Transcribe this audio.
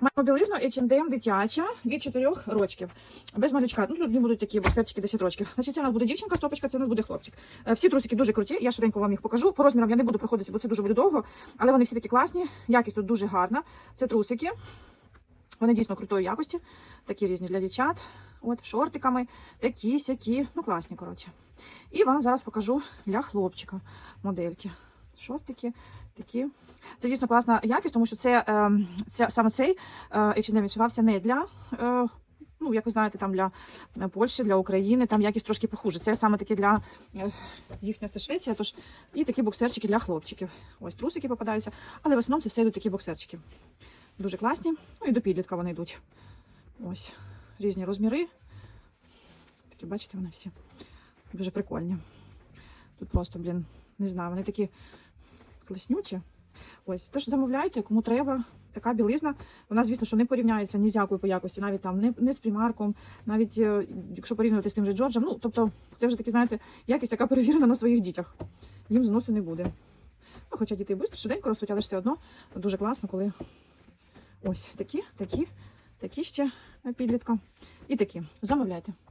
Так, маємо білизну H&M дитяча від 4 рочків. Без малючка. Ну, тут будуть такі боксерчики 10 рочків. Значить, це у нас буде дівчинка, стопочка, це у нас буде хлопчик. Е, Всі трусики дуже круті. Я швиденько вам їх покажу. По розмірам я не буду проходитися, бо це дуже буде довго. Але вони всі такі класні. Якість тут дуже гарна. Це трусики. Вони дійсно крутої якості. Такі різні для дівчат. От, шортиками, такі, сякі. Ну, класні, коротше. І вам зараз покажу для хлопчика модельки. Шортики такі. Це дійсно класна якість, тому що це, це саме цей е, H&M відшивався не для. Е, Ну, як ви знаєте, там для Польщі, для України, там якість трошки похуже. Це саме таке для е, їхня Швеція, тож і такі боксерчики для хлопчиків. Ось трусики попадаються, але в основному це все йдуть такі боксерчики. Дуже класні. Ну і до підлітка вони йдуть. Ось різні розміри. Такі, бачите, вони всі дуже прикольні. Тут просто, блін, не знаю, вони такі класнючі. Ось, тож замовляйте, кому треба. Така білизна. Вона, звісно, що не порівняється ні з якою по якості, навіть там не, не з примарком, навіть е, якщо порівнювати з тим же Джорджем. Ну, тобто, це вже таки, знаєте, якість, яка перевірена на своїх дітях. Їм зносу не буде. Ну, хоча діти швидко, швиденько ростуть, але ж все одно дуже класно, коли ось такі, такі, такі ще на підлітка. І такі. Замовляйте.